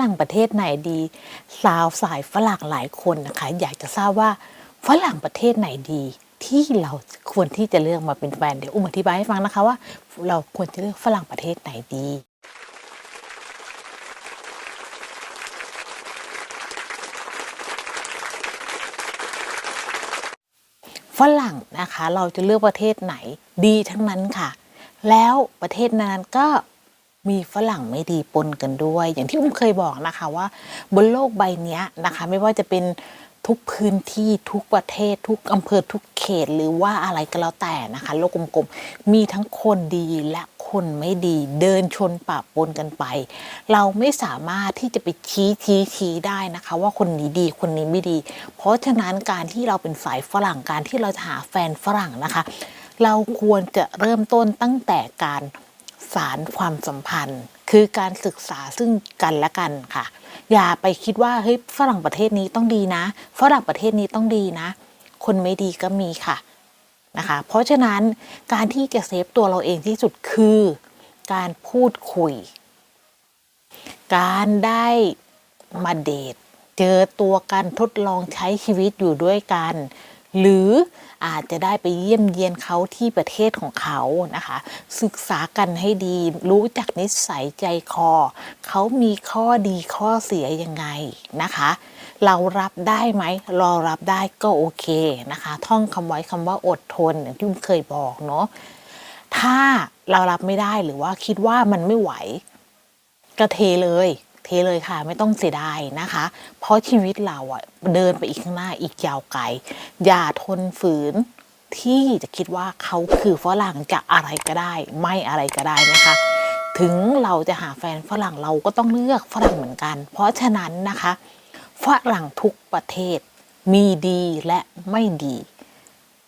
รั่งประเทศไหนดีสาวสายฝรั่งหลายคนนะคะ อยากจะทราบว่าฝรั่งประเทศไหนดีที่เราควรที่จะเลือกมาเป็นแฟนเดี๋ยวอุ้มอธิบายให้ฟังนะคะว่า เราควรจะเลือกฝรั่งประเทศไหนดีฝรั่งนะคะเราจะเลือกประเทศไหนดีทั้งนั้นค่ะ แล้วประเทศนั้นก็ มีฝรั่งไม่ดีปนกันด้วย อย่างที่อุ้มเคยบอกนะคะว่า บนโลกใบนี้นะคะ ไม่ว่าจะเป็นทุกพื้นที่ทุกประเทศ ทุกอำเภอทุกเขตหรือว่าอะไรก็แล้วแต่นะคะ โลกกลมๆมีทั้งคนดีและคนไม่ดีเดินชนปะปนกันไป เราไม่สามารถที่จะไปชี้ชี้ชี้ได้นะคะ ว่าคนนี้ดีคนนี้ไม่ดี เพราะฉะนั้นการที่เราเป็นสายฝรั่งการที่เราจะหาแฟนฝรั่งนะคะ เราควรจะเริ่มต้นตั้งแต่การ สารความสัมพันธ์ คือการศึกษาซึ่งกันและกันค่ะ อย่าไปคิดว่าเฮ้ยฝรั่งประเทศนี้ต้องดีนะฝรั่งประเทศนี้ต้องดีนะ คนไม่ดีก็มีค่ะนะคะ เพราะฉะนั้นการที่จะเซฟตัวเราเองที่สุดคือ การพูดคุย การได้มาเดทเจอตัวกันทดลองใช้ชีวิตอยู่ด้วยกัน หรืออาจจะได้ไปเยี่ยมเยียนเขาที่ประเทศของเขานะคะ ศึกษากันให้ดีรู้จักนิสัยใจคอ เขามีข้อดีข้อเสียยังไงนะคะ เรารับได้ไหมรารับได้ก็โอเคนะคะ ท่องคำไว้คำว่าอดทนอย่างที่เคยบอกเนาะถ้าเรารับไม่ได้หรือว่าคิดว่ามันไม่ไหวก็เทเลย เทเลยค่ะ ไม่ต้องเสียดายนะคะ เพราะชีวิตเราอะเดินไปอีกข้างหน้าอีกยาวไกล อย่าทนฝืนที่จะคิดว่าเขาคือฝรั่งจะอะไรก็ได้ ไม่อะไรก็ได้นะคะ ถึงเราจะหาแฟนฝรั่งเราก็ต้องเลือกฝรั่งเหมือนกัน เพราะฉะนั้นนะคะฝรั่งทุกประเทศมีดีและไม่ดี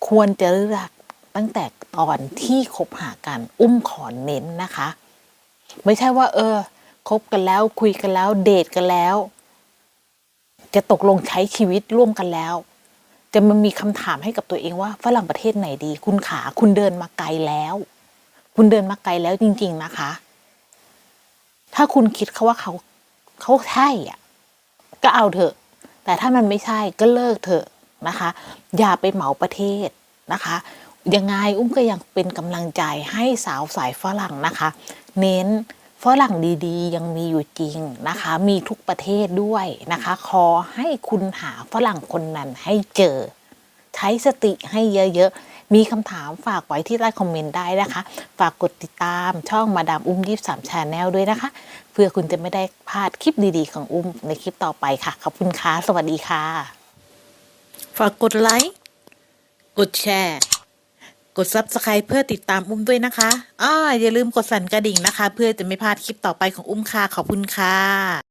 ควรจะเลือกตั้งแต่ตอนที่คบหากัน อุ้มขอเน้นนะคะ ไม่ใช่ว่า เออ คบกันแล้วคุยกันแล้ว เดทกันแล้ว จะตกลงใช้ชีวิตร่วมกันแล้ว จะมันมีคำถามให้กับตัวเองว่าฝรั่งประเทศไหนดี คุณขาคุณเดินมาไกลแล้ว คุณเดินมาไกลแล้วจริง ๆนะคะ ถ้าคุณคิดเขาว่าเขาเขาใช่อะ ก็เอาเถอะ แต่ถ้ามันไม่ใช่ก็เลิกเถอะนะคะ อย่าไปเหมาประเทศนะคะยังไงอุ้มก็ยังเป็นกำลังใจให้สาวสายฝรั่งนะคะ เน้น ฝรั่งดีๆ ยังมีอยู่จริงนะคะ มีทุกประเทศด้วยนะคะ ขอให้คุณหาฝรั่งคนนั้นให้เจอ ใช้สติให้เยอะๆ มีคำถามฝากไว้ที่ใต้คอมเมนต์ได้นะคะ ฝากกดติดตามช่องมาดามอุ้มยี่สามชาแนลด้วยนะคะ เพื่อคุณจะไม่ได้พลาดคลิปดีๆ ของอุ้มในคลิปต่อไปค่ะ ขอบคุณค่ะ สวัสดีค่ะ ฝากกดไลค์ กดแชร์ กด Subscribe เพื่อติดตามอุ้มด้วยนะคะอ้าอย่าลืมกดสั่นกระดิ่งนะคะ เพื่อจะไม่พลาดคลิปต่อไปของอุ้มค่ะขอบคุณค่ะ